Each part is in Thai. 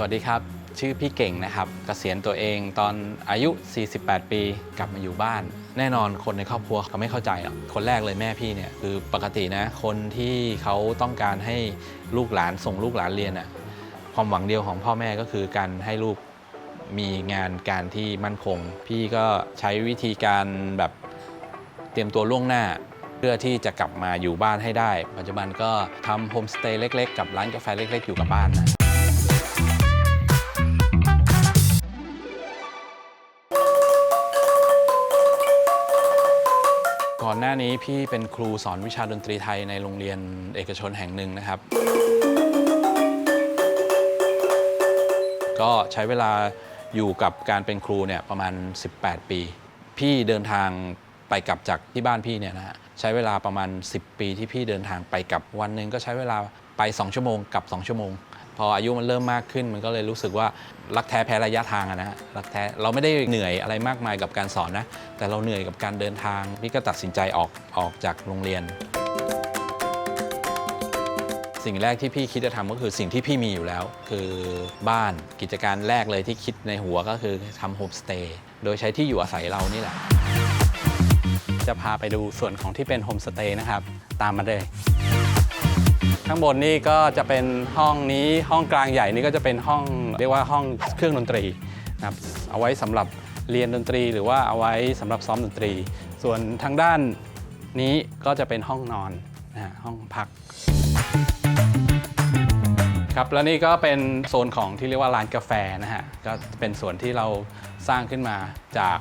สวัสดีครับ ชื่อพี่เก่งนะครับเกษียณตัวเองตอนอายุ 48 ปีกลับมาอยู่บ้าน แน่นอนคนในครอบครัวเขาไม่เข้าใจหรอกคนแรกเลยแม่พี่เนี่ยคือปกตินะคนที่เขาต้องการให้ลูกหลานส่งลูกหลานเรียนอะความหวังเดียวของพ่อแม่ก็คือการให้ลูกมีงานการที่มั่นคง พี่ก็ใช้วิธีการแบบเตรียมตัวล่วงหน้า เพื่อที่จะกลับมาอยู่บ้านให้ได้ ปัจจุบันก็ทำโฮมสเตย์เล็ก ๆ กับร้านกาแฟเล็ก ๆ อยู่กับบ้านนะ ก่อนหน้านี้พี่เป็นครูสอนวิชาดนตรีไทยในโรงเรียนเอกชนแห่งหนึ่งนะครับ ก็ใช้เวลาอยู่กับการเป็นครูเนี่ยประมาณ 18 ปี พี่เดินทางไปกลับจากที่บ้านพี่เนี่ยนะฮะใช้เวลาประมาณ 10 ปีที่พี่เดินทางไปกลับวันหนึ่งก็ใช้เวลาไป 2 ชั่วโมงกลับ 2 ชั่วโมง พออายุมันเริ่มมากขึ้น มันก็เลยรู้สึกว่ารักแท้แพ้ระยะทางอะนะฮะรักแท้เราไม่ได้เหนื่อยอะไรมากมายกับการสอนนะ แต่เราเหนื่อยกับการเดินทาง พี่ก็ตัดสินใจออกออกจากโรงเรียน สิ่งแรกที่พี่คิดจะทำก็คือสิ่งที่พี่มีอยู่แล้ว คือบ้านกิจการแรกเลยที่คิดในหัวก็คือทำโฮมสเตย์โดยใช้ที่อยู่อาศัยเรานี่แหละ จะพาไปดูส่วนของที่เป็นโฮมสเตย์นะครับ ตามมาเลย ข้างบนนี่ก็จะเป็นห้องนี้ห้องกลางใหญ่นี่ก็จะเป็นห้องเรียกว่าห้องเครื่องดนตรีนะครับเอาไว้สำหรับเรียนดนตรีหรือว่าเอาไว้สำหรับซ้อมดนตรี ส่วนทางด้านนี้ก็จะเป็นห้องนอนนะฮะห้องพักครับแล้วนี่ก็เป็นโซนของที่เรียกว่าร้านกาแฟนะฮะก็เป็นส่วนที่เราสร้างขึ้นมาจาก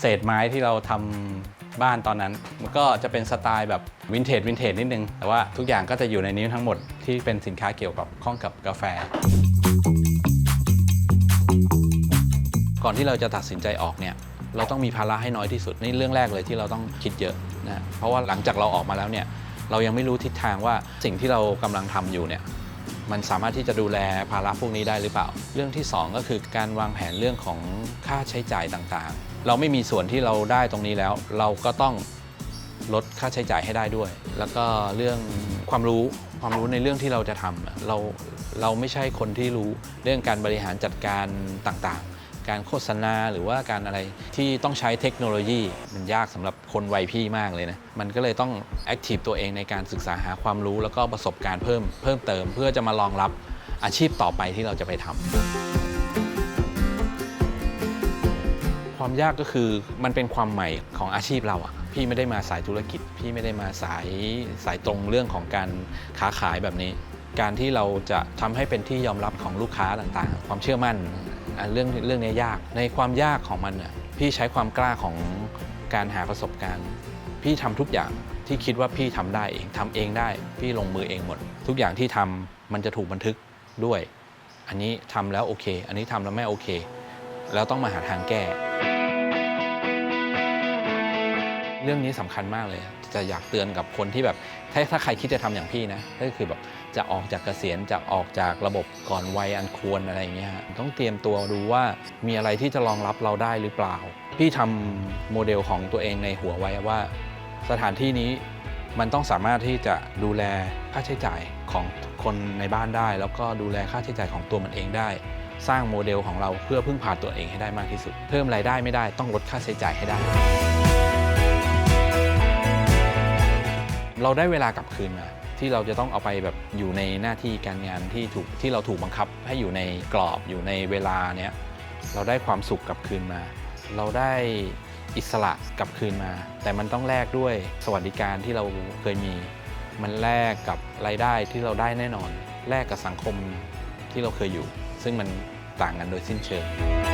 เศษไม้ที่เราทำ บ้านตอนนั้น มันก็จะเป็นสไตล์แบบวินเทจวินเทจนิดนึง แต่ว่าทุกอย่างก็จะอยู่ในนี้ทั้งหมดที่เป็นสินค้าเกี่ยวกับข้องกับกาแฟ ก่อนที่เราจะตัดสินใจออกเนี่ยเราต้องมีภาระให้น้อยที่สุดนี่เรื่องแรกเลยที่เราต้องคิดเยอะนะเพราะว่าหลังจากเราออกมาแล้วเนี่ยเรายังไม่รู้ทิศทางว่าสิ่งที่เรากำลังทำอยู่เนี่ยมันสามารถที่จะดูแลภาระพวกนี้ได้หรือเปล่า เรื่องที่ 2 ก็คือการวางแผนเรื่องของค่าใช้จ่ายต่างๆ เราไม่มีส่วนที่เราได้ตรงนี้แล้ว เราก็ต้องลดค่าใช้จ่ายให้ได้ด้วย แล้วก็เรื่องความรู้ความรู้ในเรื่องที่เราจะทำเราเราไม่ใช่คนที่รู้เรื่องการบริหารจัดการต่างๆ การโฆษณาหรือว่าการอะไรที่ต้องใช้เทคโนโลยี มันยากสำหรับคนวัยพี่มากเลยนะมันก็เลยต้องแอคทีฟตัวเองในการศึกษาหาความรู้แล้วก็ประสบการณ์เพิ่มเพิ่มเติม เพื่อจะมารองรับอาชีพต่อไปที่เราจะไปทำ ความยากก็คือมันเป็นความใหม่ของอาชีพเราอะพี่ไม่ได้มาสายธุรกิจ พี่ไม่ได้มาสายสายตรงเรื่องของการค้าขายแบบนี้ การที่เราจะทำให้เป็นที่ยอมรับของลูกค้าต่างๆ ความเชื่อมั่นเรื่องเรื่องนี้ยากในความยากของมันน่ะพี่ใช้ความกล้าของการหาประสบการณ์ พี่ทำทุกอย่างที่คิดว่าพี่ทำได้เองทำเองได้ พี่ลงมือเองหมด ทุกอย่างที่ทำมันจะถูกบันทึกด้วย อันนี้ทำแล้วโอเค อันนี้ทำแล้วไม่โอเค แล้วต้องมาหาทางแก้ เรื่องนี้สำคัญมากเลย จะอยากเตือนกับคนที่แบบ ถ้าถ้าใครคิดจะทำอย่างพี่นะ ก็คือแบบจะออกจากเกษียณจะออกจากระบบก่อนวัยอันควรอะไรอย่างเงี้ยฮะต้องเตรียมตัวดูว่ามีอะไรที่จะรองรับเราได้หรือเปล่า พี่ทำโมเดลของตัวเองในหัวไว้ว่า สถานที่นี้มันต้องสามารถที่จะดูแลค่าใช้จ่ายของคนในบ้านได้ แล้วก็ดูแลค่าใช้จ่ายของตัวมันเองได้ สร้างโมเดลของเราเพื่อพึ่งพาตัวเองให้ได้มากที่สุด เพิ่มรายได้ไม่ได้ต้องลดค่าใช้จ่ายให้ได้ เราได้เวลากลับคืนมา ที่เราจะต้องเอาไปแบบอยู่ในหน้าที่การงานที่ถูกที่เราถูกบังคับให้อยู่ในกรอบอยู่ในเวลาเนี้ยเราได้ความสุขกลับคืนมา เราได้อิสระกลับคืนมา แต่มันต้องแลกด้วยสวัสดิการที่เราเคยมี มันแลกกับรายได้ที่เราได้แน่นอน แลกกับสังคมที่เราเคยอยู่ ซึ่งมันต่างกันโดยสิ้นเชิง